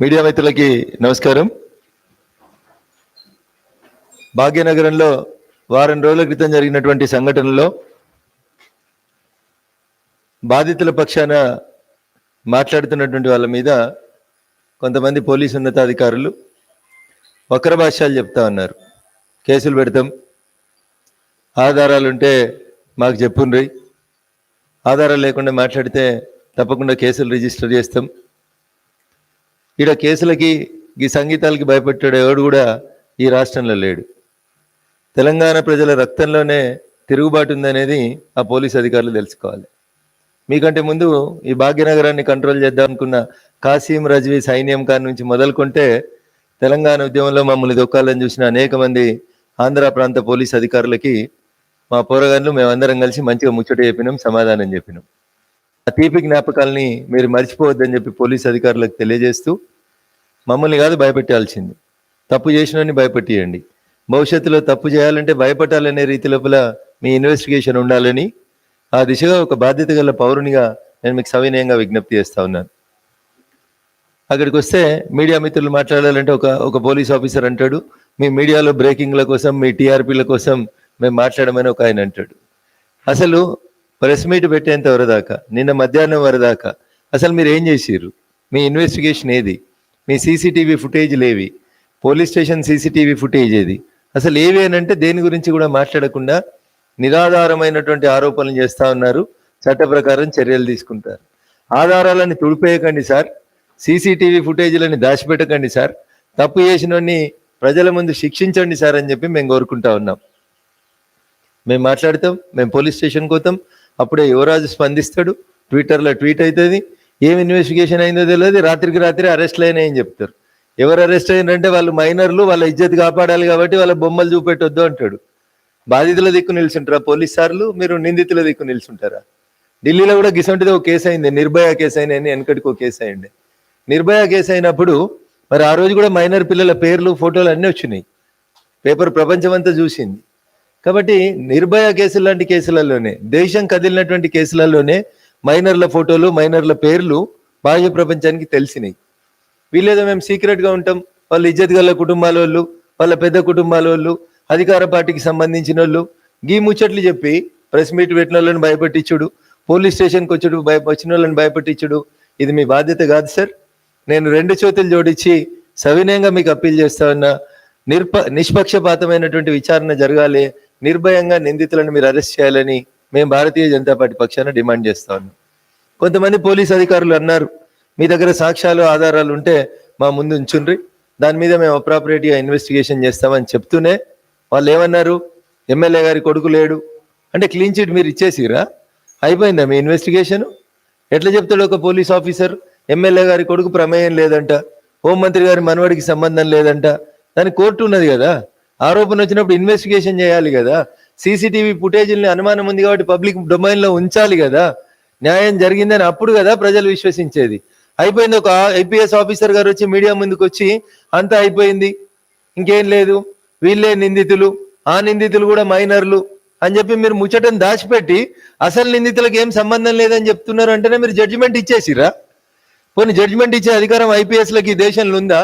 Media మిత్రులకి నమస్కారం. భాగ్యనగరంలో వారం రోజుల క్రితం జరిగినటువంటి సంఘటనలో బాధితుల పక్షాన మాట్లాడుతున్నటువంటి వాళ్ళ మీద కొంతమంది పోలీసు ఉన్నతాధికారులు వక్ర భాష్యాలు చెప్తా ఉన్నారు. కేసులు పెడతాం. ఆధారాలుంటే మాకు చెప్పుండ్రి. ఆధారాలు లేకుండా మాట్లాడితే తప్పకుండా కేసులు రిజిస్టర్ చేస్తాం. ఈడ కేసులకి ఈ సంగీతాలకి భయపెట్టాడు ఎవడు కూడా ఈ రాష్ట్రంలో లేడు. తెలంగాణ ప్రజల రక్తంలోనే తిరుగుబాటు ఉందనేది ఆ పోలీస్ అధికారులు తెలుసుకోవాలి. మీకంటే ముందు ఈ భాగ్యనగరాన్ని కంట్రోల్ చేద్దాం అనుకున్న కాసీం రజ్వీ సైన్యం కాని నుంచి మొదలుకుంటే తెలంగాణ ఉద్యమంలో మమ్మల్ని దొక్కాలని చూసిన అనేక మంది ఆంధ్ర ప్రాంత పోలీస్ అధికారులకి మా పోరగాళ్ళు మేమందరం కలిసి మంచిగా ముచ్చట చెప్పినాం సమాధానం చెప్పినాం. ఆ తీపి జ్ఞాపకాలని మీరు మర్చిపోవద్దని చెప్పి పోలీస్ అధికారులకు తెలియజేస్తూ మమ్మల్ని కాదు భయపెట్టాల్సింది. తప్పు చేసినని భయపెట్టియండి. భవిష్యత్తులో తప్పు చేయాలంటే భయపడాలనే రీతి లోపల మీ ఇన్వెస్టిగేషన్ ఉండాలని ఆ దిశగా ఒక బాధ్యత గల పౌరునిగా నేను మీకు సవినయంగా విజ్ఞప్తి చేస్తా ఉన్నాను. అక్కడికి వస్తే మీడియా మిత్రులు మాట్లాడాలంటే ఒక ఒక పోలీస్ ఆఫీసర్ అంటాడు మీ మీడియాలో బ్రేకింగ్ల కోసం మీ టీఆర్పీల కోసం మేము మాట్లాడమని ఒక ఆయన అంటాడు. అసలు ప్రెస్ మీట్ పెట్టేంత వరదాకా నిన్న మధ్యాహ్నం వరదాకా. అసలు మీరు ఏం చేసిర్రు? మీ ఇన్వెస్టిగేషన్ ఏది? మీ సీసీటీవీ ఫుటేజ్ లేవి? పోలీస్ స్టేషన్ సీసీటీవీ ఫుటేజ్ ఏది? అసలు ఏవి అని అంటే దేని గురించి కూడా మాట్లాడకుండా నిరాధారమైనటువంటి ఆరోపణలు చేస్తా ఉన్నారు. చట్ట ప్రకారం చర్యలు తీసుకుంటారు. ఆధారాలను తుడిపేయకండి సార్. సీసీటీవీ ఫుటేజీలని దాచిపెట్టకండి సార్. తప్పు చేసినోడిని ప్రజల ముందు శిక్షించండి సార్ అని చెప్పి మేము కోరుకుంటా ఉన్నాం. మేము మాట్లాడతాం మేము పోలీస్ స్టేషన్కి పోతాం అప్పుడే యువరాజు స్పందిస్తాడు. ట్విట్టర్లో ట్వీట్ అవుతుంది. ఏం ఇన్వెస్టిగేషన్ అయిందో తెలియదు. రాత్రికి రాత్రి అరెస్ట్లు అయినాయని చెప్తారు. ఎవరు అరెస్ట్ అయినారంటే వాళ్ళు మైనర్లు వాళ్ళ ఇజ్జత్ కాపాడాలి కాబట్టి వాళ్ళ బొమ్మలు చూపెట్టొద్దు అంటాడు. బాధితుల దిక్కు నిల్చుంటారా పోలీస్ సార్లు మీరు నిందితుల దిక్కు నిల్చుంటారా ఢిల్లీలో కూడా గిసంటిది ఒక కేసు అయింది. నిర్భయ కేసు అయిన వెనకటికి ఒక కేసు అయింది. నిర్భయ కేసు అయినప్పుడు మరి ఆ రోజు కూడా మైనర్ పిల్లల పేర్లు ఫోటోలు అన్నీ వచ్చినాయి. పేపర్ ప్రపంచమంతా చూసింది. కాబట్టి నిర్భయ కేసులు లాంటి కేసులలోనే దేశం కదిలినటువంటి కేసులలోనే మైనర్ల ఫోటోలు మైనర్ల పేర్లు బాహ్య ప్రపంచానికి తెలిసినాయి. వీళ్ళేదో మేము సీక్రెట్గా ఉంటాం వాళ్ళ ఇజ్జత్ గల కుటుంబాల వాళ్ళు వాళ్ళ పెద్ద కుటుంబాల వాళ్ళు అధికార పార్టీకి సంబంధించిన వాళ్ళు. గీ ముచ్చట్లు చెప్పి ప్రెస్ మీట్ పెట్టిన వాళ్ళని భయపెట్టించుడు పోలీస్ స్టేషన్కి వచ్చుడు భయ వచ్చిన వాళ్ళని భయపెట్టించుడు. ఇది మీ బాధ్యత కాదు సార్. నేను రెండు చేతులు జోడించి సవినయంగా మీకు అప్పీల్ చేస్తా ఉన్నా నిర్ప నిష్పక్షపాతమైనటువంటి విచారణ జరగాలి నిర్భయంగా నిందితులను మీరు అరెస్ట్ చేయాలని మేము భారతీయ జనతా పార్టీ పక్షాన డిమాండ్ చేస్తా ఉన్నాం. కొంతమంది పోలీస్ అధికారులు అన్నారు మీ దగ్గర సాక్ష్యాలు ఆధారాలు ఉంటే మా ముందు ఉంచుండ్రి. దాని మీద మేము అప్రాపరేట్గా ఇన్వెస్టిగేషన్ చేస్తామని చెప్తూనే వాళ్ళు ఏమన్నారు ఎమ్మెల్యే గారి కొడుకు లేడు. అంటే క్లీన్ చిట్ మీరు ఇచ్చేసిరా అయిపోయిందా మీ ఇన్వెస్టిగేషన్ ఎట్లా చెప్తాడు ఒక పోలీస్ ఆఫీసర్ ఎమ్మెల్యే గారి కొడుకు ప్రమేయం లేదంట. హోంమంత్రి గారి మనవడికి సంబంధం లేదంట. దాని కోర్టు ఉన్నది కదా. ఆరోపణ వచ్చినప్పుడు ఇన్వెస్టిగేషన్ చేయాలి కదా. సీసీటీవీ ఫుటేజీలని అనుమానం ఉంది కాబట్టి పబ్లిక్ డొమైన్లో ఉంచాలి కదా. న్యాయం జరిగిందని అప్పుడు కదా ప్రజలు విశ్వసించేది. అయిపోయింది ఒక ఐపీఎస్ ఆఫీసర్ గారు వచ్చి మీడియా ముందుకు వచ్చి అంతా అయిపోయింది. ఇంకేం లేదు. వీళ్ళే నిందితులు. ఆ నిందితులు కూడా మైనర్లు. అని చెప్పి మీరు ముచ్చటను దాచిపెట్టి అసలు నిందితులకు ఏం సంబంధం లేదని చెప్తున్నారు అంటేనే మీరు జడ్జిమెంట్ ఇచ్చేసిరా కొన్ని జడ్జిమెంట్ ఇచ్చే అధికారం ఐపీఎస్లకి ఈ దేశంలో ఉందా?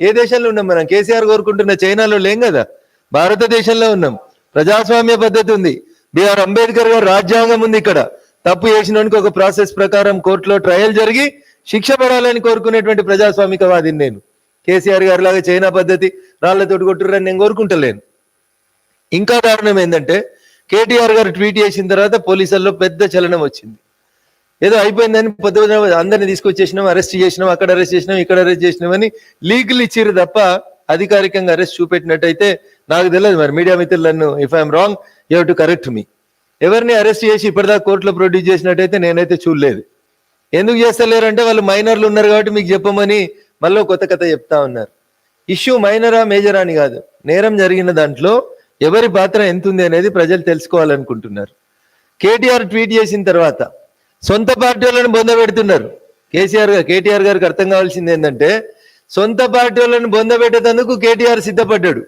ఏ దేశంలో ఉన్నాం మనం? కేసీఆర్ కోరుకుంటున్న చైనాలో లేం కదా? భారతదేశంలో ఉన్నాం. ప్రజాస్వామ్య పద్ధతి ఉంది. బిఆర్ అంబేద్కర్ గారు రాజ్యాంగం ఉంది ఇక్కడ. తప్పు చేసినోనికి ఒక ప్రాసెస్ ప్రకారం కోర్టులో ట్రయల్ జరిగి శిక్ష పడాలని కోరుకునేటువంటి ప్రజాస్వామికవాదిని నేను. కేసీఆర్ గారి లాగా చైనా పద్ధతి రాళ్ళతోటి కొట్టుర్రని నేను కోరుకుంటలేను. ఇంకా కారణం ఏంటంటే కేటీఆర్ గారు ట్వీట్ చేసిన తర్వాత పోలీసుల్లో పెద్ద చలనం వచ్చింది. ఏదో అయిపోయిందని పొద్దున అందరిని తీసుకొచ్చేసినాం అరెస్ట్ చేసినాం అక్కడ అరెస్ట్ చేసినాం ఇక్కడ అరెస్ట్ చేసినాం అని లీగల్ ఇచ్చిర్రు తప్ప అధికారికంగా అరెస్ట్ చూపెట్టినట్టయితే నాకు తెలియదు మరి. మీడియా మిత్రులను if I'm wrong you to correct me ఎవరిని అరెస్ట్ చేసి ఇప్పటిదాకా కోర్టులో ప్రొడ్యూస్ చేసినట్టయితే నేనైతే చూడలేదు. ఎందుకు చేస్తలేరంటే వాళ్ళు మైనర్లు ఉన్నారు కాబట్టి మీకు చెప్పమని మళ్ళీ కొత్త కథ చెప్తా ఉన్నారు. ఇష్యూ మైనరా మేజరా అని కాదు. నేరం జరిగిన దాంట్లో ఎవరి పాత్ర ఎంత ఉంది అనేది ప్రజలు తెలుసుకోవాలనుకుంటున్నారు. కేటీఆర్ ట్వీట్ చేసిన తర్వాత సొంత పార్టీ వాళ్ళని బొందబెడుతున్నారు. కేసీఆర్ గారు కేటీఆర్ గారికి అర్థం కావాల్సింది ఏంటంటే సొంత పార్టీ వాళ్ళని బొందబెట్టేందుకు కేటీఆర్ సిద్ధపడ్డాడు.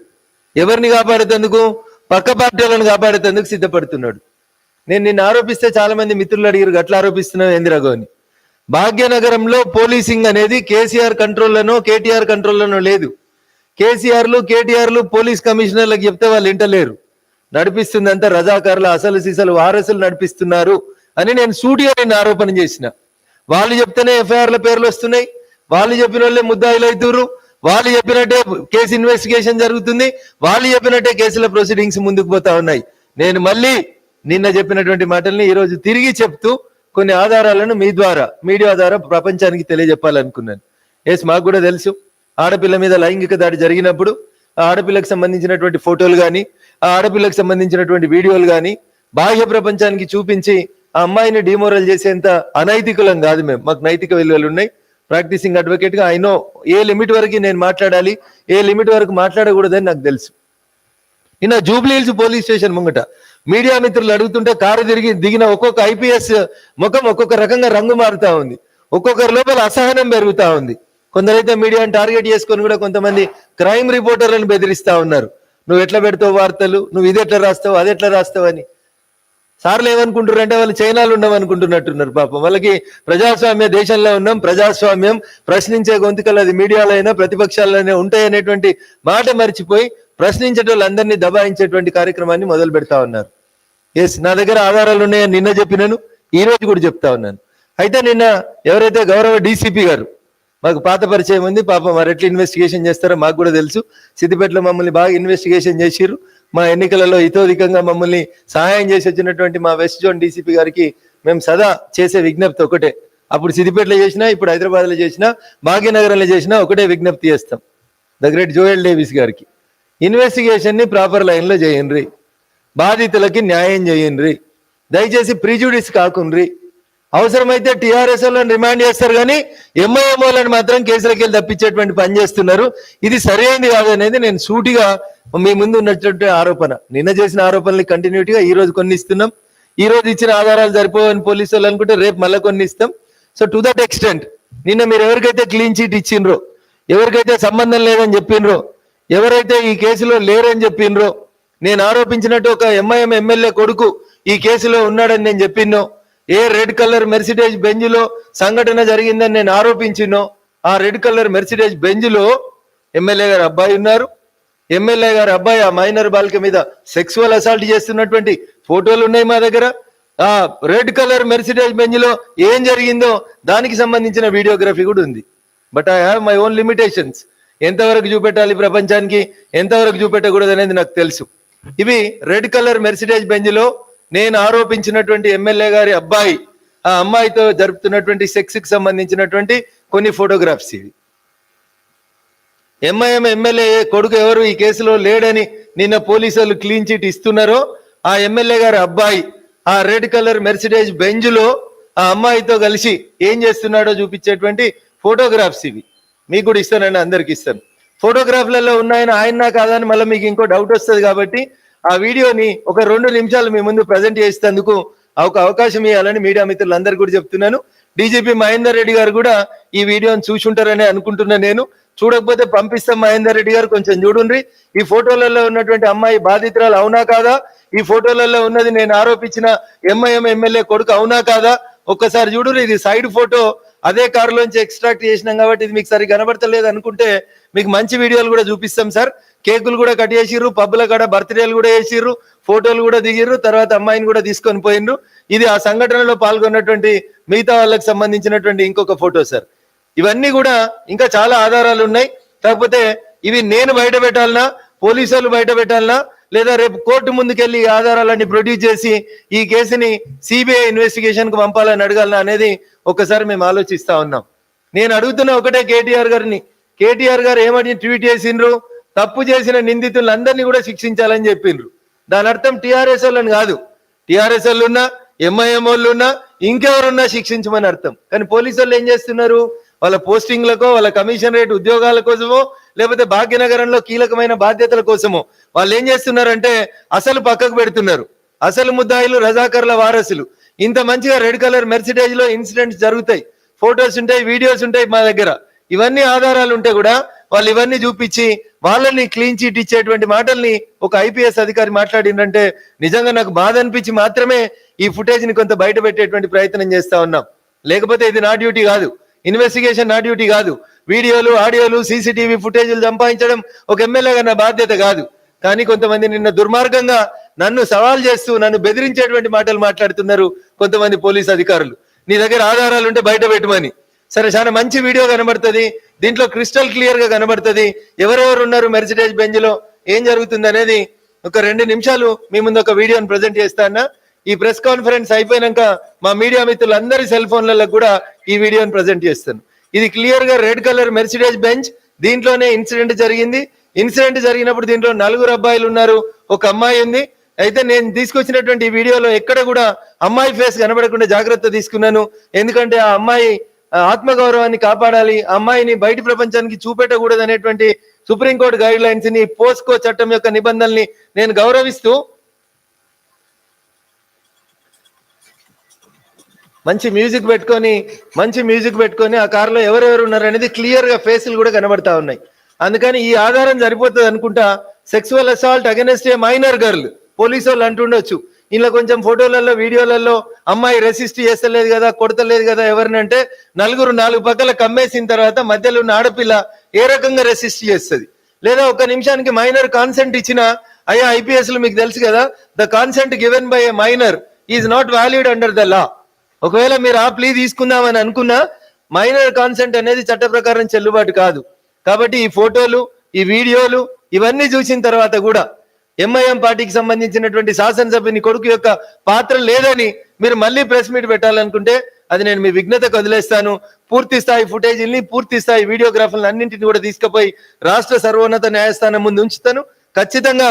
ఎవరిని కాపాడేందుకు పక్క పార్టీ వాళ్ళని కాపాడేందుకు సిద్ధపడుతున్నాడు. నేను నిన్ను ఆరోపిస్తే చాలా మంది మిత్రులు అడిగారు గట్లా ఆరోపిస్తున్నావు ఏంది రఘు అని భాగ్యనగరంలో పోలీసింగ్ అనేది కేసీఆర్ కంట్రోల్లోనో కేటీఆర్ కంట్రోల్లోనో లేదు. కేసీఆర్లు కేటీఆర్లు పోలీస్ కమిషనర్లకు చెప్తే వాళ్ళు వింటలేరు. నడిపిస్తుందంతా రజాకారులు అసలు సిసలు వారసులు నడిపిస్తున్నారు. అని నేను సూటిగా నేను ఆరోపణ చేసిన. వాళ్ళు చెప్తేనే ఎఫ్ఐఆర్ల పేర్లు వస్తున్నాయి. వాళ్ళు చెప్పిన వాళ్ళే ముద్దాయిలు అవుతున్నారు వాళ్ళు చెప్పినట్టే కేసు ఇన్వెస్టిగేషన్ జరుగుతుంది. వాళ్ళు చెప్పినట్టే కేసుల ప్రొసీడింగ్స్ ముందుకు పోతా ఉన్నాయి. నేను మళ్ళీ నిన్న చెప్పినటువంటి మాటల్ని ఈరోజు తిరిగి చెప్తూ కొన్ని ఆధారాలను మీ ద్వారా మీడియా ద్వారా ప్రపంచానికి తెలియజెప్పాలనుకున్నాను. ఎస్ మాకు కూడా తెలుసు. ఆడపిల్ల మీద లైంగిక దాడి జరిగినప్పుడు ఆ ఆడపిల్లకు సంబంధించినటువంటి ఫోటోలు కానీ ఆ ఆడపిల్లకు సంబంధించినటువంటి వీడియోలు కానీ బాహ్య ప్రపంచానికి చూపించి ఆ అమ్మాయిని డిమోరల్ చేసేంత అనైతికులం కాదు మేము. మాకు నైతిక విలువలు ఉన్నాయి. ప్రాక్టీసింగ్ అడ్వకేట్గా ఐ నో ఏ లిమిట్ వరకు నేను మాట్లాడాలి ఏ లిమిట్ వరకు మాట్లాడకూడదని నాకు తెలుసు. నిన్న జూబ్లీ హిల్స్ పోలీస్ స్టేషన్ ముంగట మీడియా మిత్రులు అడుగుతుంటే కారు తిరిగి దిగిన ఒక్కొక్క ఐపీఎస్ ముఖం ఒక్కొక్క రకంగా రంగు మారుతా ఉంది. ఒక్కొక్కరి లోపల అసహనం పెరుగుతా ఉంది. కొందరైతే మీడియాని టార్గెట్ చేసుకొని కూడా కొంతమంది క్రైమ్ రిపోర్టర్లను బెదిరిస్తా ఉన్నారు. నువ్వు ఎట్లా పెడతావు వార్తలు? నువ్వు ఇది ఎట్లా రాస్తావు అది ఎట్లా రాస్తావు అని. సార్లు ఏమనుకుంటున్నారు అంటే వాళ్ళు చైనాలో ఉన్నాం అనుకుంటున్నట్టున్నారు పాపం. వాళ్ళకి ప్రజాస్వామ్య దేశంలో ఉన్నాం ప్రజాస్వామ్యం ప్రశ్నించే గొంతుకలు అది మీడియాలో అయినా ఉంటాయనేటువంటి మాట మర్చిపోయి ప్రశ్నించే వాళ్ళందరినీ దబాయించేటువంటి కార్యక్రమాన్ని మొదలు పెడతా ఉన్నారు. ఎస్ నా దగ్గర ఆధారాలు ఉన్నాయని నిన్న చెప్పినాను ఈ రోజు కూడా చెప్తా ఉన్నాను. అయితే నిన్న ఎవరైతే గౌరవ డీసీపీ గారు మాకు పాత పరిచయం ఉంది పాపం మరి ఎట్లా ఇన్వెస్టిగేషన్ చేస్తారో మాకు కూడా తెలుసు. సిద్దిపేటలో మమ్మల్ని బాగా ఇన్వెస్టిగేషన్ చేసిర్రు. మా ఎన్నికలలో ఇతోధికంగా మమ్మల్ని సహాయం చేసి వచ్చినటువంటి మా వెస్ట్ జోన్ డీసీపీ గారికి మేము సదా చేసే విజ్ఞప్తి ఒకటే. అప్పుడు సిద్దిపేటలో చేసినా ఇప్పుడు హైదరాబాద్లో చేసినా భాగ్యనగరంలో చేసినా ఒకటే విజ్ఞప్తి చేస్తాం. ద గ్రేట్ జోయల్ డేవిస్ గారికి. ఇన్వెస్టిగేషన్ని ప్రాపర్ లైన్లో చేయండి బాధితులకి న్యాయం చేయండి దయచేసి ప్రిజుడిస్ కాకుండ్రి. అవసరమైతే టీఆర్ఎస్ వాళ్ళని రిమాండ్ చేస్తారు కానీ ఎంఐఎం వాళ్ళని మాత్రం కేసులకి వెళ్ళి తప్పించేటువంటి పని చేస్తున్నారు. ఇది సరైనది కాదనేది నేను సూటిగా మీ ముందు ఉన్నటువంటి ఆరోపణ. నిన్న చేసిన ఆరోపణలు కంటిన్యూటీగా ఈ రోజు కొన్ని ఇస్తున్నాం. ఈ రోజు ఇచ్చిన ఆధారాలు సరిపోవని పోలీసు వాళ్ళు అనుకుంటే రేపు మళ్ళీ కొన్ని ఇస్తాం. సో టు దట్ ఎక్స్టెంట్ నిన్న మీరు ఎవరికైతే క్లీన్ చీట్ ఇచ్చిండ్రో ఎవరికైతే సంబంధం లేదని చెప్పిండ్రో ఎవరైతే ఈ కేసులో లేరని చెప్పిండ్రో నేను ఆరోపించినట్టు ఒక ఎంఐఎం ఎమ్మెల్యే కొడుకు ఈ కేసులో ఉన్నాడని నేను చెప్పిన్నో ఏ రెడ్ కలర్ మెర్సిడేజ్ బెంజ్లో సంఘటన జరిగిందని నేను ఆరోపించినో ఆ రెడ్ కలర్ మెర్సిడేజ్ బెంజ్లో ఎమ్మెల్యే గారు అబ్బాయి ఉన్నారు. ఎమ్మెల్యే గారు అబ్బాయి ఆ మైనర్ బాలిక మీద సెక్సువల్ అసాల్ట్ చేస్తున్నటువంటి ఫోటోలు ఉన్నాయి మా దగ్గర. ఆ రెడ్ కలర్ మెర్సిడేజ్ బెంజ్లో ఏం జరిగిందో దానికి సంబంధించిన వీడియోగ్రఫీ కూడా ఉంది. But I have my own limitations ఎంతవరకు చూపెట్టాలి ప్రపంచానికి? ఎంతవరకు చూపెట్టకూడదు అనేది నాకు తెలుసు. ఇవి రెడ్ కలర్ మెర్సిడేజ్ బెంజ్లో నేను ఆరోపించినటువంటి ఎమ్మెల్యే గారి అబ్బాయి ఆ అమ్మాయితో జరుపుతున్నటువంటి సెక్స్కి సంబంధించినటువంటి కొన్ని ఫోటోగ్రాఫ్స్ ఇవి. ఎంఐఎం ఎమ్మెల్యే కొడుకు ఎవరు ఈ కేసులో లేడని నిన్న పోలీసులు క్లీన్ చిట్ ఇస్తున్నారో ఆ ఎమ్మెల్యే గారి అబ్బాయి ఆ రెడ్ కలర్ మెర్సిడేజ్ బెంజ్లో ఆ అమ్మాయితో కలిసి ఏం చేస్తున్నాడో చూపించేటువంటి ఫోటోగ్రాఫ్స్ ఇవి. మీకు కూడా ఇస్తానండి అందరికి ఇస్తాను. ఫోటోగ్రాఫ్లలో ఉన్నాయని ఆయన కాదని మళ్ళీ మీకు ఇంకో డౌట్ వస్తుంది కాబట్టి ఆ వీడియోని ఒక రెండు నిమిషాలు మీ ముందు ప్రజెంట్ చేసేందుకు ఒక అవకాశం ఇవ్వాలని మీడియా మిత్రులందరికీ కూడా చెప్తున్నాను. డీజీపీ మహేందర్ రెడ్డి గారు కూడా ఈ వీడియోని చూసుంటారని అనుకుంటున్నా నేను. చూడకపోతే పంపిస్తాం మహేందర్ రెడ్డి గారు కొంచెం చూడండి ఈ ఫోటోలలో ఉన్నటువంటి అమ్మాయి బాధితురాలు అవునా కాదా? ఈ ఫోటోలలో ఉన్నది నేను ఆరోపించిన ఎంఐఎం ఎమ్మెల్యే కొడుకు అవునా కాదా? ఒక్కసారి చూడు ఇది సైడ్ ఫోటో అదే కారులోంచి ఎక్స్ట్రాక్ట్ చేసినాం కాబట్టి ఇది మీకు సరిగ్గా కనబడతలేదు అనుకుంటే మీకు మంచి వీడియోలు కూడా చూపిస్తాం సార్. కేకులు కూడా కట్ చేసిర్రు పబ్బుల కాడ బర్త్డేలు కూడా వేసిర్రు ఫోటోలు కూడా దిగిర్రు తర్వాత అమ్మాయిని కూడా తీసుకొని పోయిండ్రు. ఇది ఆ సంఘటనలో పాల్గొన్నటువంటి మిగతా వాళ్ళకి సంబంధించినటువంటి ఇంకొక ఫోటో సార్. ఇవన్నీ కూడా ఇంకా చాలా ఆధారాలు ఉన్నాయి. కాకపోతే ఇవి నేను బయట పెట్టాలనా పోలీసులు బయట పెట్టాలనా లేదా రేపు కోర్టు ముందుకెళ్ళి ఆధారాలన్నీ ప్రొడ్యూస్ చేసి ఈ కేసుని సిబిఐ ఇన్వెస్టిగేషన్కు పంపాలని అడగాలని అనేది ఒకసారి మేము ఆలోచిస్తా ఉన్నాం. నేను అడుగుతున్న ఒకటే కేటీఆర్ గారిని కేటీఆర్ గారు ఏమని ట్వీట్ చేసిండ్రు? తప్పు చేసిన నిందితులందరినీ కూడా శిక్షించాలని చెప్పిండ్రు. దాని అర్థం టిఆర్ఎస్ వాళ్ళని కాదు. టిఆర్ఎస్ వాళ్ళు ఉన్నా ఎంఐఎం వాళ్ళు ఉన్నా ఇంకెవరున్నా శిక్షించమని అర్థం. కానీ పోలీసు వాళ్ళు ఏం చేస్తున్నారు? వాళ్ళ పోస్టింగ్లకో వాళ్ళ కమిషన్ రేట్ ఉద్యోగాల కోసమో లేకపోతే భాగ్యనగరంలో కీలకమైన బాధ్యతల కోసమో వాళ్ళు ఏం చేస్తున్నారంటే అసలు పక్కకు పెడుతున్నారు. అసలు ముద్దాయిలు రజాకర్ల వారసులు. ఇంత మంచిగా రెడ్ కలర్ మెర్సిడేజ్లో ఇన్సిడెంట్స్ జరుగుతాయి. ఫొటోస్ ఉంటాయి వీడియోస్ ఉంటాయి మా దగ్గర. ఇవన్నీ ఆధారాలు ఉంటే కూడా వాళ్ళు ఇవన్నీ చూపించి వాళ్ళని క్లీన్ చీట్ ఇచ్చేటువంటి మాటల్ని ఒక ఐపీఎస్ అధికారి మాట్లాడిందంటే నిజంగా నాకు బాధ అనిపించి మాత్రమే ఈ ఫుటేజ్ని కొంత బయట పెట్టేటువంటి ప్రయత్నం చేస్తా ఉన్నాం. లేకపోతే ఇది నా డ్యూటీ కాదు. ఇన్వెస్టిగేషన్ నా డ్యూటీ కాదు. వీడియోలు ఆడియోలు సీసీటీవీ ఫుటేజీలు సంపాదించడం ఒక ఎమ్మెల్యేగా నా బాధ్యత కాదు. కానీ కొంతమంది నిన్న దుర్మార్గంగా నన్ను సవాల్ చేస్తూ నన్ను బెదిరించేటువంటి మాటలు మాట్లాడుతున్నారు కొంతమంది పోలీస్ అధికారులు. నీ దగ్గర ఆధారాలు ఉంటే బయట పెట్టమని. సరే చాలా మంచి వీడియో కనబడుతుంది. దీంట్లో క్రిస్టల్ క్లియర్గా కనబడుతుంది. ఎవరెవరు ఉన్నారు మెర్సిడేజ్ బెంచ్లో? ఏం జరుగుతుంది అనేది ఒక రెండు నిమిషాలు మీ ముందు ఒక వీడియోని ప్రజెంట్ చేస్తానా ఈ ప్రెస్ కాన్ఫరెన్స్ అయిపోయినాక మా మీడియా మిత్రులందరి సెల్ ఫోన్లలో కూడా ఈ వీడియోని ప్రజెంట్ చేస్తాను. ఇది క్లియర్గా రెడ్ కలర్ మెర్సిడేజ్ బెంచ్. దీంట్లోనే ఇన్సిడెంట్ జరిగింది. ఇన్సిడెంట్ జరిగినప్పుడు దీంట్లో నలుగురు అబ్బాయిలు ఉన్నారు. ఒక అమ్మాయి ఉంది. అయితే నేను తీసుకొచ్చినటువంటి ఈ వీడియోలో ఎక్కడ కూడా అమ్మాయి ఫేస్ కనబడకుండా జాగ్రత్త తీసుకున్నాను. ఎందుకంటే ఆ అమ్మాయి ఆత్మగౌరవాన్ని కాపాడాలి. అమ్మాయిని బయటి ప్రపంచానికి చూపెట్టకూడదు అనేటువంటి సుప్రీంకోర్టు గైడ్ లైన్స్ని పోస్కో చట్టం యొక్క నిబంధనల్ని నేను గౌరవిస్తూ మంచి మ్యూజిక్ పెట్టుకొని మంచి మ్యూజిక్ పెట్టుకొని ఆ కారులో ఎవరెవరు ఉన్నారు అనేది క్లియర్గా ఫేసులు కూడా కనబడతా ఉన్నాయి. అందుకని ఈ ఆధారం సరిపోతుంది అనుకుంటా sexual assault against a minor girl police వాళ్ళు అంటుండొచ్చు. ఇలా కొంచెం ఫోటోలలో వీడియోలలో అమ్మాయి రెసిస్ట్ చేస్తలేదు కదా కొడతలేదు కదా ఎవరినంటే నలుగురు నాలుగు పక్కల కమ్మేసిన తర్వాత మధ్యలో ఉన్న ఆడపిల్ల ఏ రకంగా రెసిస్ట్ చేస్తుంది? లేదా ఒక నిమిషానికి మైనర్ కాన్సెంట్ ఇచ్చిన అయ్యా ఐపిఎస్లో మీకు తెలుసు కదా the consent given by a minor is not valued under the law ఒకవేళ మీరు ఆ ప్లీ తీసుకుందామని అనుకున్నా మైనర్ కాన్సెంట్ అనేది చట్ట ప్రకారం చెల్లుబాటు కాదు. కాబట్టి ఈ ఫోటోలు ఈ వీడియోలు ఇవన్నీ చూసిన తర్వాత కూడా ఎంఐఎం పార్టీకి సంబంధించినటువంటి శాసనసభ్యుని కొడుకు యొక్క పాత్ర లేదని మీరు మళ్ళీ ప్రెస్ మీట్ పెట్టాలనుకుంటే అది నేను మీ విఘ్నతకు వదిలేస్తాను. పూర్తి స్థాయి ఫుటేజీల్ని పూర్తి స్థాయి వీడియోగ్రాఫర్లు అన్నింటిని కూడా తీసుకుపోయి రాష్ట్ర సర్వోన్నత న్యాయస్థానం ముందు ఉంచుతాను. ఖచ్చితంగా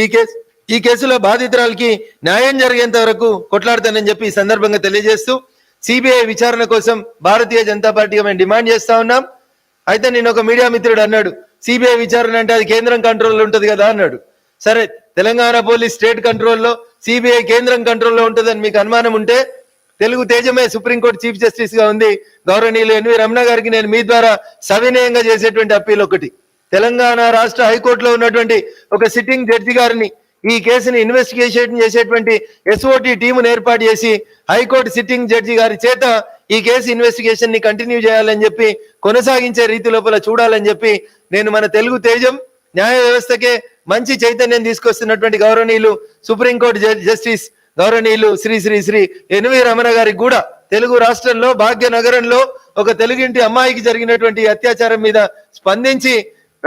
ఈ కేసు ఈ కేసులో బాధితురాలకి న్యాయం జరిగేంత వరకు కొట్లాడతానని చెప్పి ఈ సందర్భంగా తెలియజేస్తూ సిబిఐ విచారణ కోసం భారతీయ జనతా పార్టీగా మేము డిమాండ్ చేస్తా ఉన్నాం. అయితే నేను ఒక మీడియా మిత్రుడు అన్నాడు సిబిఐ విచారణ అంటే అది కేంద్రం కంట్రోల్లో ఉంటుంది కదా అన్నాడు. సరే తెలంగాణ పోలీస్ స్టేట్ కంట్రోల్లో సిబిఐ కేంద్రం కంట్రోల్లో ఉంటుందని మీకు అనుమానం ఉంటే తెలుగు తేజమే సుప్రీంకోర్టు చీఫ్ జస్టిస్గా ఉంది. గౌరవనీయులు ఎన్వి రమణ గారికి నేను మీ ద్వారా సవినయంగా చేసేటువంటి అప్పీల్ ఒకటి. తెలంగాణ రాష్ట్ర హైకోర్టులో ఉన్నటువంటి ఒక సిట్టింగ్ జడ్జి గారిని ఈ కేసుని ఇన్వెస్టిగేషన్ చేసేటువంటి ఎస్ఓటి టీమును ఏర్పాటు చేసి హైకోర్టు సిట్టింగ్ జడ్జి గారి చేత ఈ కేసు ఇన్వెస్టిగేషన్ని కంటిన్యూ చేయాలని చెప్పి కొనసాగించే రీతి లోపల చూడాలని చెప్పి నేను మన తెలుగు తేజం న్యాయ వ్యవస్థకే మంచి చైతన్యం తీసుకొస్తున్నటువంటి గౌరవనీయులు సుప్రీంకోర్టు జస్టిస్ గౌరవనీయులు శ్రీ శ్రీ శ్రీ ఎన్వి రమణ గారికి కూడా తెలుగు రాష్ట్రంలో భాగ్యనగరంలో ఒక తెలుగింటి అమ్మాయికి జరిగినటువంటి అత్యాచారం మీద స్పందించి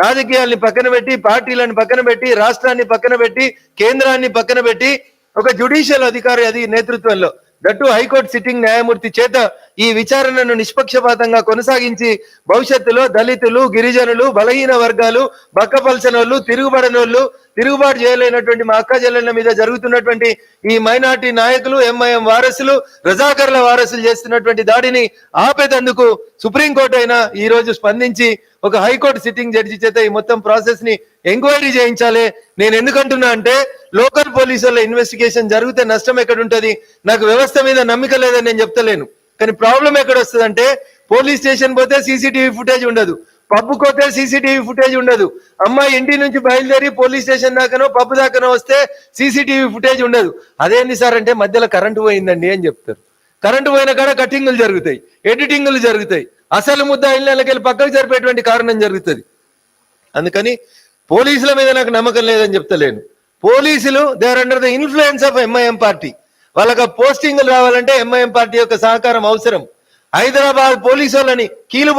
రాజకీయాల్ని పక్కన పెట్టి పార్టీలను పక్కన పెట్టి రాష్ట్రాన్ని పక్కన పెట్టి కేంద్రాన్ని పక్కన పెట్టి ఒక జుడిషియల్ అధికారి అది నేతృత్వంలో. దట్టు హైకోర్టు సిట్టింగ్ న్యాయమూర్తి చేత ఈ విచారణను నిష్పక్షపాతంగా కొనసాగించి భవిష్యత్తులో దళితులు గిరిజనులు బలహీన వర్గాలు బక్కపల్సనోళ్ళు తిరుగుబడనోళ్ళు తిరుగుబాటు చేయలేనటువంటి మా అక్క చెల్లెళ్ళ మీద జరుగుతున్నటువంటి ఈ మైనార్టీ నాయకులు ఎంఐఎం వారసులు రజాకర్ల వారసులు చేస్తున్నటువంటి దాడిని ఆపేదందుకు సుప్రీంకోర్టు అయినా ఈ రోజు స్పందించి ఒక హైకోర్టు సిట్టింగ్ జడ్జి చేత ఈ మొత్తం ప్రాసెస్ని ఎంక్వైరీ చేయించాలి. నేను ఎందుకంటున్నా అంటే లోకల్ పోలీసుల ఇన్వెస్టిగేషన్ జరిగితే నష్టం ఎక్కడ ఉంటది నాకు వ్యవస్థ మీద నమ్మిక లేదని నేను చెప్తలేను. కానీ ప్రాబ్లం ఎక్కడ వస్తుందంటే పోలీస్ స్టేషన్ పోతే సీసీటీవీ ఫుటేజ్ ఉండదు. పబ్బు పోతే సీసీటీవీ ఫుటేజ్ ఉండదు. అమ్మాయి ఇంటి నుంచి బయలుదేరి పోలీస్ స్టేషన్ దాకానో పబ్బు దాకానో వస్తే సీసీటీవీ ఫుటేజ్ ఉండదు. అదేంటి సార్ అంటే మధ్యలో కరెంటు పోయిందండి అని చెప్తారు. కరెంటు పోయిన కాడ కటింగ్లు జరుగుతాయి ఎడిటింగులు జరుగుతాయి. అసలు ముద్ద ఇళ్ళకెళ్ళి పక్కకు జరిపేటువంటి కారణం జరుగుతుంది. అందుకని పోలీసుల మీద నాకు నమ్మకం లేదని చెప్తలేను. పోలీసులు there under the influence of MIM party వాళ్ళకి పోస్టింగ్లు రావాలంటే ఎంఐఎం పార్టీ యొక్క సహకారం అవసరం. హైదరాబాద్ పోలీసు వాళ్ళని కీలు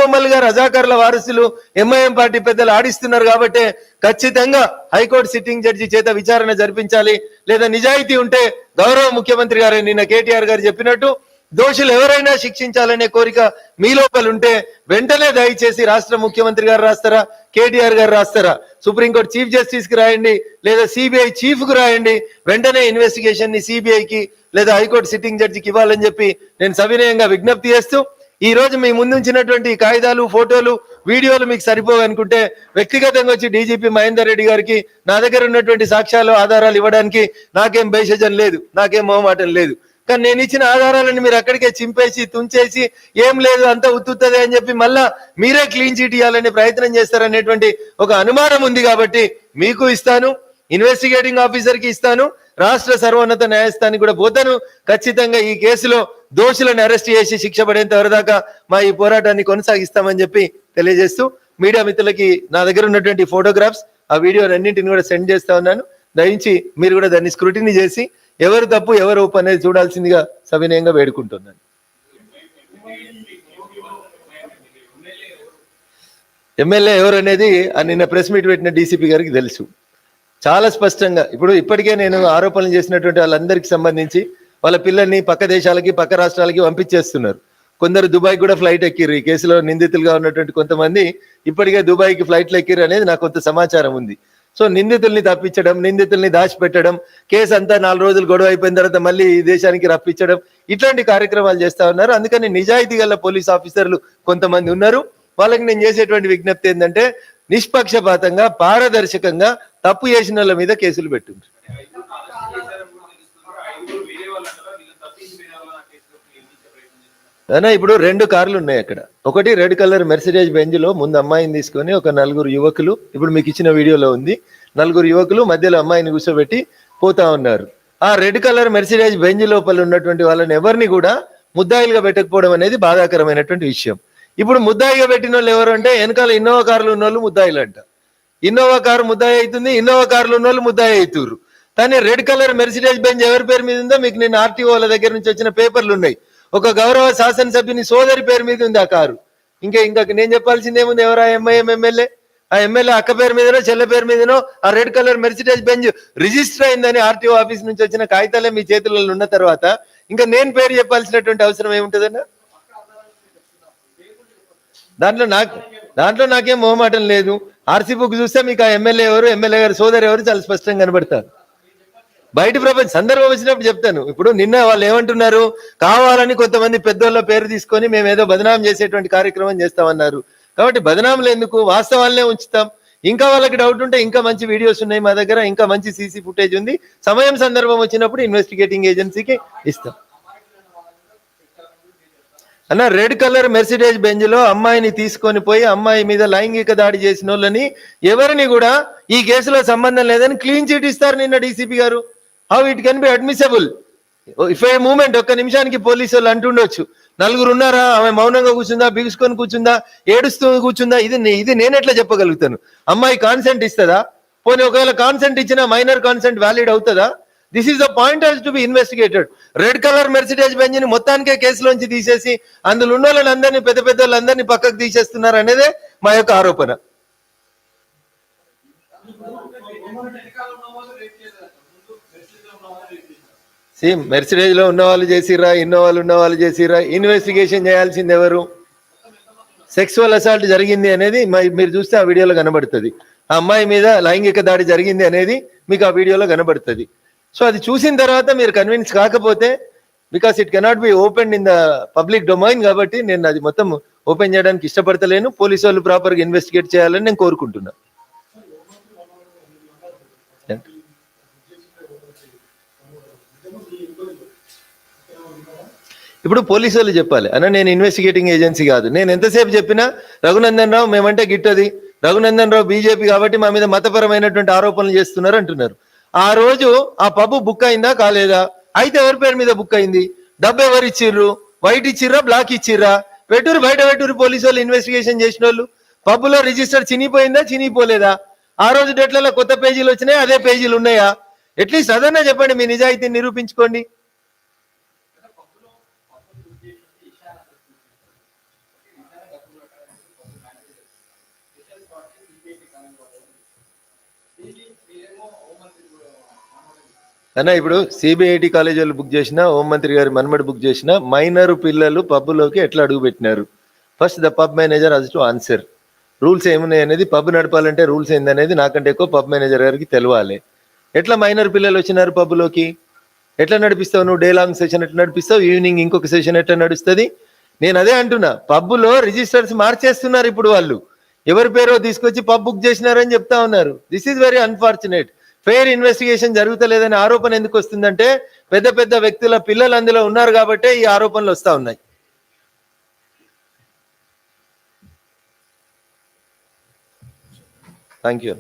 రజాకర్ల వారసులు ఎంఐఎం పార్టీ పెద్దలు ఆడిస్తున్నారు కాబట్టి ఖచ్చితంగా హైకోర్టు సిట్టింగ్ జడ్జి చేత విచారణ జరిపించాలి. లేదా నిజాయితీ ఉంటే గౌరవ ముఖ్యమంత్రి గారు నిన్న కేటీఆర్ గారు చెప్పినట్టు దోషులు ఎవరైనా శిక్షించాలనే కోరిక మీ లోపల ఉంటే వెంటనే దయచేసి రాష్ట్ర ముఖ్యమంత్రి గారు రాస్తారా? కేటీఆర్ గారు రాస్తారా? సుప్రీంకోర్టు చీఫ్ జస్టిస్కి రాయండి లేదా సిబిఐ చీఫ్కు రాయండి వెంటనే ఇన్వెస్టిగేషన్ని సిబిఐకి లేదా హైకోర్టు సిట్టింగ్ జడ్జికి ఇవ్వాలని చెప్పి నేను సవినయంగా విజ్ఞప్తి చేస్తూ ఈ రోజు మీ ముందుంచినటువంటి కాగితాలు ఫోటోలు వీడియోలు మీకు సరిపోవనుకుంటే వ్యక్తిగతంగా వచ్చి డీజీపీ మహేందర్ రెడ్డి గారికి నా దగ్గర ఉన్నటువంటి సాక్ష్యాలు ఆధారాలు ఇవ్వడానికి నాకేం భేషజం లేదు నాకేం మొహమాటం లేదు. కానీ నేను ఇచ్చిన ఆధారాలను మీరు అక్కడికే చింపేసి తుంచేసి ఏం లేదు అంత ఉత్తుతుంది అని చెప్పి మళ్ళా మీరే క్లీన్ చీట్ ఇవ్వాలనే ప్రయత్నం చేస్తారనేటువంటి ఒక అనుమానం ఉంది కాబట్టి మీకు ఇస్తాను ఇన్వెస్టిగేటింగ్ ఆఫీసర్కి ఇస్తాను రాష్ట్ర సర్వోన్నత న్యాయస్థానికి కూడా పోతాను. ఖచ్చితంగా ఈ కేసులో దోషులను అరెస్ట్ చేసి శిక్ష పడేంత వరదాకా మా ఈ పోరాటాన్ని కొనసాగిస్తామని చెప్పి తెలియజేస్తూ మీడియా మిత్రులకి నా దగ్గర ఉన్నటువంటి ఫోటోగ్రాఫ్స్ ఆ వీడియోలన్నింటిని కూడా సెండ్ చేస్తా ఉన్నాను. దయించి మీరు కూడా దాన్ని స్క్రూటినీ చేసి ఎవరు తప్పు ఎవరు ఒప్పు అనేది చూడాల్సిందిగా సవినయంగా వేడుకుంటున్నాను. ఎమ్మెల్యే ఎవరు అనేది నిన్న ప్రెస్ మీట్ పెట్టిన డీసీపీ గారికి తెలుసు. చాలా స్పష్టంగా ఇప్పుడు ఇప్పటికే నేను ఆరోపణలు చేసినటువంటి వాళ్ళందరికీ సంబంధించి వాళ్ళ పిల్లల్ని పక్క దేశాలకి పక్క రాష్ట్రాలకి పంపించేస్తున్నారు. కొందరు దుబాయ్ కూడా ఫ్లైట్ ఎక్కిర్రు. ఈ కేసులో నిందితులుగా ఉన్నటువంటి కొంతమంది ఇప్పటికే దుబాయ్కి ఫ్లైట్లు ఎక్కిర్రు అనేది నాకు కొంత సమాచారం ఉంది. సో నిందితుల్ని తప్పించడం నిందితుల్ని దాచిపెట్టడం కేసు అంతా నాలుగు రోజులు గొడవ అయిపోయిన తర్వాత మళ్ళీ ఈ దేశానికి రప్పించడం ఇట్లాంటి కార్యక్రమాలు చేస్తా ఉన్నారు. అందుకని నిజాయితీ గల పోలీస్ ఆఫీసర్లు కొంతమంది ఉన్నారు. వాళ్ళకి నేను చేసేటువంటి విజ్ఞప్తి ఏంటంటే నిష్పక్షపాతంగా పారదర్శకంగా తప్పు చేసిన వాళ్ళ మీద కేసులు పెట్టుండ్రు. అయినా ఇప్పుడు రెండు కార్లు ఉన్నాయి అక్కడ. ఒకటి రెడ్ కలర్ మెర్సిడేజ్ బెంజ్లో ముందు అమ్మాయిని తీసుకొని ఒక నలుగురు యువకులు ఇప్పుడు మీకు ఇచ్చిన వీడియోలో ఉంది నలుగురు యువకులు మధ్యలో అమ్మాయిని కూర్చోబెట్టి పోతా ఉన్నారు. ఆ రెడ్ కలర్ మెర్సిడేజ్ బెంజ్ లోపల ఉన్నటువంటి వాళ్ళని ఎవరిని కూడా ముద్దాయిలుగా పెట్టకపోవడం అనేది బాధాకరమైనటువంటి విషయం. ఇప్పుడు ముద్దాయిగా పెట్టిన వాళ్ళు ఎవరు అంటే వెనకాల ఇన్నోవా కార్లు ఉన్న వాళ్ళు ముద్దాయిలు అంట ఇన్నోవా కారు ముద్దాయి అవుతుంది ఇన్నోవా కార్లు ఉన్న వాళ్ళు ముద్దాయి అవుతుర్రు. కానీ రెడ్ కలర్ మెర్సిడేజ్ బెంజ్ ఎవరి పేరు మీద ఉందో మీకు నేను ఆర్టీఓల దగ్గర నుంచి వచ్చిన పేపర్లు ఉన్నాయి. ఒక గౌరవ శాసనసభ్యుని సోదరి పేరు మీద ఉంది ఆ కారు. ఇంకా ఇంకా నేను చెప్పాల్సింది ఏముంది ఆ ఎంఐఎం ఎమ్మెల్యే ఆ ఎమ్మెల్యే అక్క పేరు మీదనో చెల్లె పేరు మీదనో ఆ red colour Mercedes Benz register అయిందని ఆర్టీఓ ఆఫీస్ నుంచి వచ్చిన కాగితాలే మీ చేతులలో ఉన్న తర్వాత ఇంకా నేను పేరు చెప్పాల్సినటువంటి అవసరం ఏముంటుందన్నా? దాంట్లో నాకు దాంట్లో నాకేం మొహమాటం లేదు. ఆర్సీ బుక్ చూస్తే మీకు ఆ ఎమ్మెల్యే ఎవరు ఎమ్మెల్యే గారు సోదరు ఎవరు చాలా స్పష్టంగా కనబడతారు. బయట ప్రపంచ సందర్భం వచ్చినప్పుడు చెప్తాను. ఇప్పుడు నిన్న వాళ్ళు ఏమంటున్నారు? కావాలని కొంతమంది పెద్దోళ్ళ పేరు తీసుకొని మేము ఏదో బదనాం చేసేటువంటి కార్యక్రమం చేస్తామన్నారు. కాబట్టి బదనాంలు ఎందుకు? వాస్తవాలనే ఉంచుతాం. ఇంకా వాళ్ళకి డౌట్ ఉంటే ఇంకా మంచి వీడియోస్ ఉన్నాయి మా దగ్గర ఇంకా మంచి సీసీ ఫుటేజ్ ఉంది. సమయం సందర్భం వచ్చినప్పుడు ఇన్వెస్టిగేటింగ్ ఏజెన్సీకి ఇస్తాం. అన్న రెడ్ కలర్ మెర్సిడేజ్ బెంజ్లో అమ్మాయిని తీసుకొని పోయి అమ్మాయి మీద లైంగిక దాడి చేసిన వాళ్ళని ఎవరిని కూడా ఈ కేసులో సంబంధం లేదని క్లీన్ చిట్ ఇస్తారు నిన్న డీసీపీ గారు. How it can be admissible if a moment ఒక్క నిమిషానికి పోలీసు వాళ్ళు అంటుండొచ్చు. నలుగురు ఉన్నారా? ఆమె మౌనంగా కూర్చుందా? బిగుసుకొని కూర్చుందా? ఏడుస్తూ కూర్చుందా? ఇది ఇది నేను ఎట్లా చెప్పగలుగుతాను? అమ్మాయి కాన్సెంట్ ఇస్తుందా? పోనీ ఒకవేళ కాన్సెంట్ ఇచ్చినా మైనర్ కాన్సెంట్ వ్యాలిడ్ అవుతుందా? This is the point has to be investigated red colour Mercedes బెంచ్ని మొత్తానికే కేసులోంచి తీసేసి అందులో ఉన్న వాళ్ళందరినీ పెద్ద పెద్ద వాళ్ళందరినీ పక్కకు తీసేస్తున్నారు అనేదే మా యొక్క ఆరోపణ. సి మెర్సిడేజ్లో ఉన్న వాళ్ళు చేసిరా ఇన్నోవాలు ఉన్న వాళ్ళు చేసిరా ఇన్వెస్టిగేషన్ చేయాల్సింది ఎవరు? సెక్సువల్ అసాల్ట్ జరిగింది అనేది మ- మీరు చూస్తే ఆ వీడియోలో కనబడుతుంది. ఆ అమ్మాయి మీద లైంగిక దాడి జరిగింది అనేది మీకు ఆ వీడియోలో కనబడుతుంది. సో అది చూసిన తర్వాత మీరు కన్విన్స్ కాకపోతే because it cannot be open in the public domain కాబట్టి నేను అది మొత్తం ఓపెన్ చేయడానికి ఇష్టపడతలేను. పోలీసు వాళ్ళు ప్రాపర్గా ఇన్వెస్టిగేట్ చేయాలని నేను కోరుకుంటున్నా. ఇప్పుడు పోలీసు వాళ్ళు చెప్పాలి. అన్న నేను ఇన్వెస్టిగేటింగ్ ఏజెన్సీ కాదు. నేను ఎంతసేపు చెప్పినా రఘునందన్ రావు మేమంటే గిట్టది. రఘునందన్ రావు బీజేపీ కాబట్టి మా మీద మతపరమైనటువంటి ఆరోపణలు చేస్తున్నారు అంటున్నారు. ఆ రోజు ఆ పబ్బు బుక్ అయిందా కాలేదా? అయితే ఎవరి పేరు మీద బుక్ అయింది? డబ్బు ఎవరు ఇచ్చిర్రు? వైట్ ఇచ్చిర్రా? బ్లాక్ ఇచ్చిర్రా? పెట్టురు బయట పెట్టురు పోలీసు వాళ్ళు ఇన్వెస్టిగేషన్ చేసిన వాళ్ళు పబ్బులో రిజిస్టర్ చినిపోయిందా చినిపోలేదా ఆ రోజు డేట్లలో కొత్త పేజీలు వచ్చినాయి? అదే పేజీలు ఉన్నాయా? అట్లీస్ట్ అదన్నా చెప్పండి మీ నిజాయితీని నిరూపించుకోండి. అన్న ఇప్పుడు సిబిఐటి కాలేజ్ వాళ్ళు బుక్ చేసిన హోంమంత్రి గారి మన్మడి బుక్ చేసిన మైనర్ పిల్లలు పబ్లోకి ఎట్లా అడుగు పెట్టినారు? First the pub manager has to answer rules ఏమున్నాయి అనేది పబ్ నడపాలంటే రూల్స్ ఏందనేది నాకంటే ఎక్కువ పబ్ మేనేజర్ గారికి తెలవాలి ఎట్లా మైనర్ పిల్లలు వచ్చినారు పబ్లోకి ఎట్లా నడిపిస్తావు నువ్వు? డే లాంగ్ సెషన్ ఎట్లా నడిపిస్తావు? ఈవినింగ్ ఇంకొక సెషన్ ఎట్లా నడుస్తుంది? నేను అదే అంటున్నా పబ్బులో రిజిస్టర్స్ మార్చేస్తున్నారు ఇప్పుడు వాళ్ళు. ఎవరి పేరో తీసుకొచ్చి పబ్ బుక్ చేసినారని చెప్తా ఉన్నారు. This is very unfortunate fair investigation జరుగుతలేదనే ఆరోపణ ఎందుకు వస్తుందంటే పెద్ద పెద్ద వ్యక్తుల పిల్లలు అందులో ఉన్నారు కాబట్టే ఈ ఆరోపణలు వస్తా ఉన్నాయి. Thank you